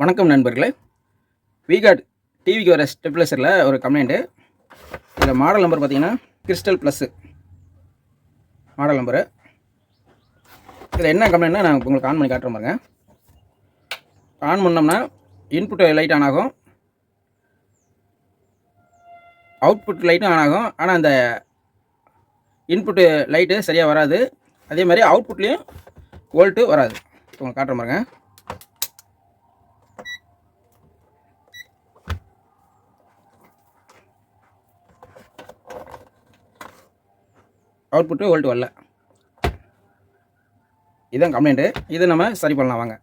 வணக்கம் நண்பர்களே. விகாட் டிவிக்கு வர ஸ்டெப்லைசரில் ஒரு கம்ப்ளைண்ட்டு இதில் மாடல் நம்பர் பார்த்தீங்கன்னா கிறிஸ்டல் ப்ளஸ்ஸு மாடல் நம்பரு இதில் என்ன கம்ப்ளைண்ட்னா நான் உங்களுக்கு ஆன் பண்ணி காட்டுறேன் பாருங்க. ஆன் பண்ணோம்னா இன்புட் லைட் ஆன் ஆகும். அவுட்புட் லைட்டும் ஆன் ஆகும். ஆனால் அந்த இன்புட்டு லைட்டு சரியாக வராது. அதே மாதிரி அவுட்புட்லேயும் வோல்ட்டு வராது. உங்களுக்கு காட்டுறேன் பாருங்க. அவுட்புட்டு வோல்ட் வரல. இதுதான் கம்ப்ளைண்ட்டு இது நம்ம சரி பண்ணலாம் வாங்க.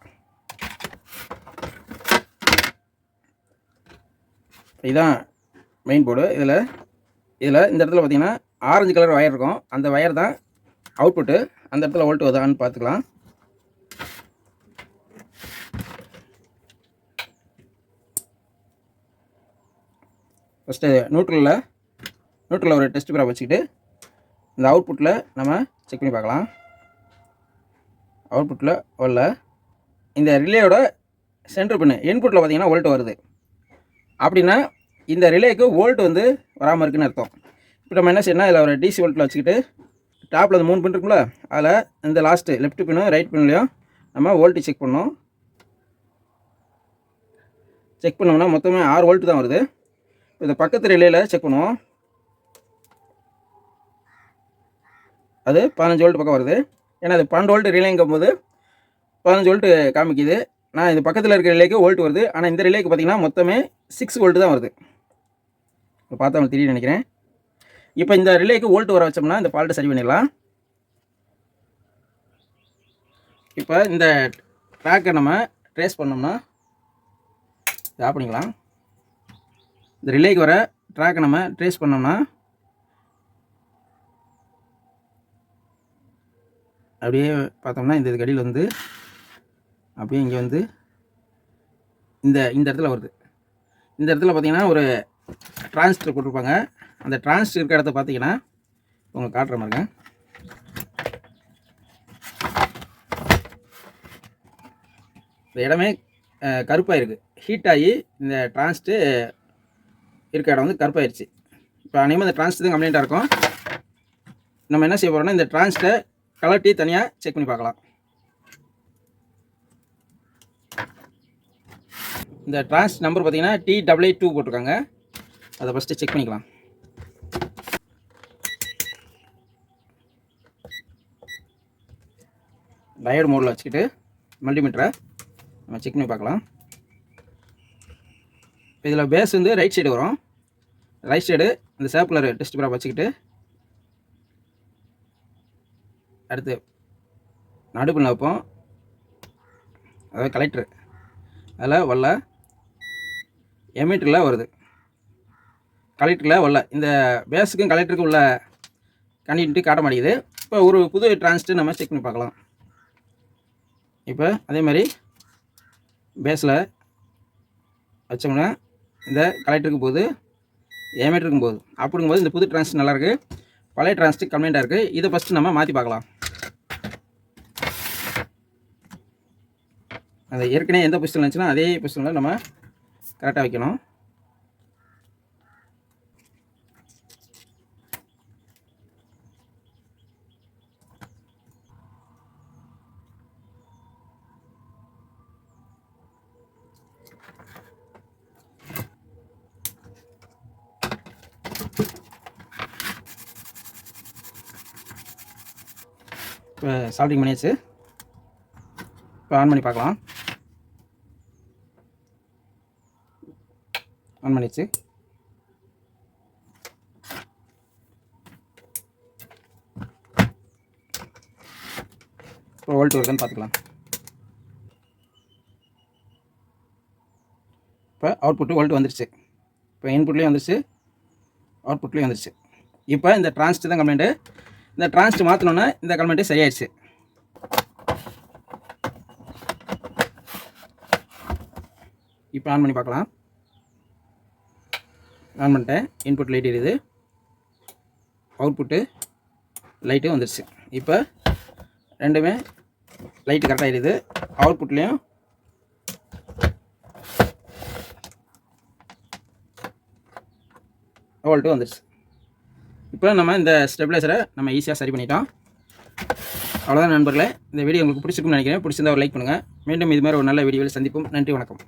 இதுதான் மெயின் போர்டு இதில் இதில் இந்த இடத்துல பார்த்திங்கன்னா ஆரஞ்சு கலர் ஒயர் இருக்கும். அந்த ஒயர் தான் அவுட்புட்டு அந்த இடத்துல வோல்ட் வருதான்னு பார்த்துக்கலாம். ஃபஸ்ட்டு நியூட்ரலில் நியூட்ரலில் ஒரு டெஸ்ட் பேரா வச்சுக்கிட்டு இந்த அவுட்புட்டில் நம்ம செக் பண்ணி பார்க்கலாம். அவுட்புட்டில் வரல இந்த ரிலேயோட சென்டர் பின்னு இன்புட்டில் பார்த்தீங்கன்னா வோல்ட் வருது. அப்படின்னா இந்த ரிலேக்கு வோல்ட் வந்து வராமல் இருக்குன்னு அர்த்தம். இப்போ நம்ம என்ன செய்யணும் இதில் ஒரு டிசி வோல்ட்டில் வச்சுக்கிட்டு டாப்பில் அந்த மூணு பின் இருக்கும்ல அதில் இந்த லாஸ்ட்டு லெஃப்ட் பின்னும் ரைட் பின்லையும் நம்ம வோல்ட்டு செக் பண்ணோம் செக் பண்ணோம்னா மொத்தமே ஆறு வோல்ட்டு தான் வருது. இந்த பக்கத்து ரிலேயில் செக் பண்ணுவோம். அது பதினஞ்சு வோல்ட் பக்கம் வருது. ஏன்னா அது பன்னெண்டு வோல்ட் ரிலேங்கும் போது பதினஞ்சு வோல்ட்டு காமிக்குது. நான் இது பக்கத்தில் இருக்கிற ரிலேக்கு வோல்ட் வருது. ஆனால் இந்த ரிலேக்கு பார்த்தீங்கன்னா மொத்தமே சிக்ஸ் வோல்ட்டு தான் வருது. இப்போ பார்த்தா உங்களுக்கு தெரியும் நினைக்கிறேன். இப்போ இந்த ரிலேக்கு வோல்ட் வர வச்சோம்னா இந்த ஃபால்ட்டை சரி பண்ணிடலாம். இப்போ இந்த ட்ராக்கை நம்ம ட்ரேஸ் பண்ணோம்னா இது ஆப் பண்ணிக்கலாம். இந்த ரிலேக்கு வர ட்ராக்கை நம்ம ட்ரேஸ் பண்ணோம்னா அப்படியே பார்த்தோம்னா இந்த இதுக்கு அடியில் வந்து அப்படியே இங்கே வந்து இந்த இந்த இடத்துல வருது. இந்த இடத்துல பார்த்தீங்கன்னா ஒரு டிரான்ஸ்டர் போட்டிருப்பாங்க அந்த டிரான்ஸ்டர் இருக்கிற இடத்த பார்த்தீங்கன்னா உங்களுக்கு காட்டுற மாதிரிங்க. இந்த இடமே கருப்பாக இருக்குது ஹீட் ஆகி இந்த டிரான்ஸ்ட்டு இருக்க இடம் வந்து கருப்பாயிருச்சு. இப்போ அநேகமாக இந்த டிரான்ஸ்ட் தான் கம்ப்ளைண்ட்டாக இருக்கும். நம்ம என்ன செய்ய போகிறோம்னா இந்த டிரான்ஸ்ட்டை கலட்டி தனியாக செக் பண்ணி பார்க்கலாம். இந்த ட்ரான்ஸ் நம்பர் பார்த்தீங்கன்னா டி டபுள் எயிட் டூ போட்டிருக்காங்க. அதை ஃபஸ்ட்டு செக் பண்ணிக்கலாம். டயர்டு மோடில் வச்சுக்கிட்டு மல்டிமீட்டரை நம்ம செக் பண்ணி பார்க்கலாம். இதில் பேஸ் வந்து ரைட் சைடு வரும். ரைட் சைடு இந்த சேப்புலர் டெஸ்ட் பேரா வச்சுக்கிட்டு அடுத்து நடுப்பில் வைப்போம் அதாவது கலெக்டர் அதில் வரல எமீட்டரில் வருது. கலெக்டரில் வரல இந்த பேஸுக்கும் கலெக்டருக்கும் உள்ள கண்டினியூட்டி காட்ட மாட்டேங்குது. இப்போ ஒரு புது டிரான்ஸ்ட்டு நம்ம செக் பண்ணி பார்க்கலாம். இப்போ அதே மாதிரி பேஸில் வச்சோம்னா இந்த கலெக்டருக்கு போகுது ஏமீட்டருக்கும் போகுது. அப்படிங்கும்போது இந்த புது டிரான்ஸ்ட் நல்லாயிருக்கு பழைய டிரான்ஸ்ட்டு கம்ப்ளைண்ட்டாக இருக்குது இதை ஃபஸ்ட்டு நம்ம மாற்றி பார்க்கலாம். அந்த ஏற்கனவே எந்த பொசிஷனில் இருந்துச்சுன்னா அதே பொசிஷனில் நம்ம கரெக்டாக வைக்கணும். இப்போ சால்டிங் பண்ணியாச்சு. இப்போ ஆன் பண்ணி பார்க்கலாம். ஆன் பண்ணிச்சு இப்போ வோல்ட் வருதுன்னு பார்த்துக்கலாம். இப்போ அவுட்புட்டு வோல்ட் வந்துருச்சு. இப்போ இன்புட்லேயும் வந்துருச்சு. அவுட்புட்லேயும் வந்துருச்சு. இப்போ இந்த டிரான்ஸ்ட் தான் கம்ப்ளைண்ட்டு இந்த டிரான்ஸ்ட் மாற்றணுன்னா இந்த கம்ப்ளைண்ட்டு சரியாயிடுச்சு. இப்போ ஆன் பண்ணி பார்க்கலாம். ஆன் பண்ணிட்டேன். இன்புட் லைட் எரியுது அவுட்புட்டு லைட்டும் வந்துடுச்சு இப்போ ரெண்டுமே லைட்டு கரெக்டாக எரியுது அவுட்புட்லேயும் வோல்ட்டு வந்துடுச்சு இப்போ நம்ம இந்த ஸ்டெபிலைசரை நம்ம ஈஸியாக சரி பண்ணிட்டோம். அவ்வளோதான் நண்பர்களே. இந்த வீடியோ உங்களுக்கு பிடிச்சிருக்கும்னு நினைக்கிறேன். பிடிச்சிருந்தா ஒரு லைக் பண்ணுங்கள் மீண்டும் இது மாதிரி ஒரு நல்ல வீடியோவில் சந்திப்போம். நன்றி வணக்கம்.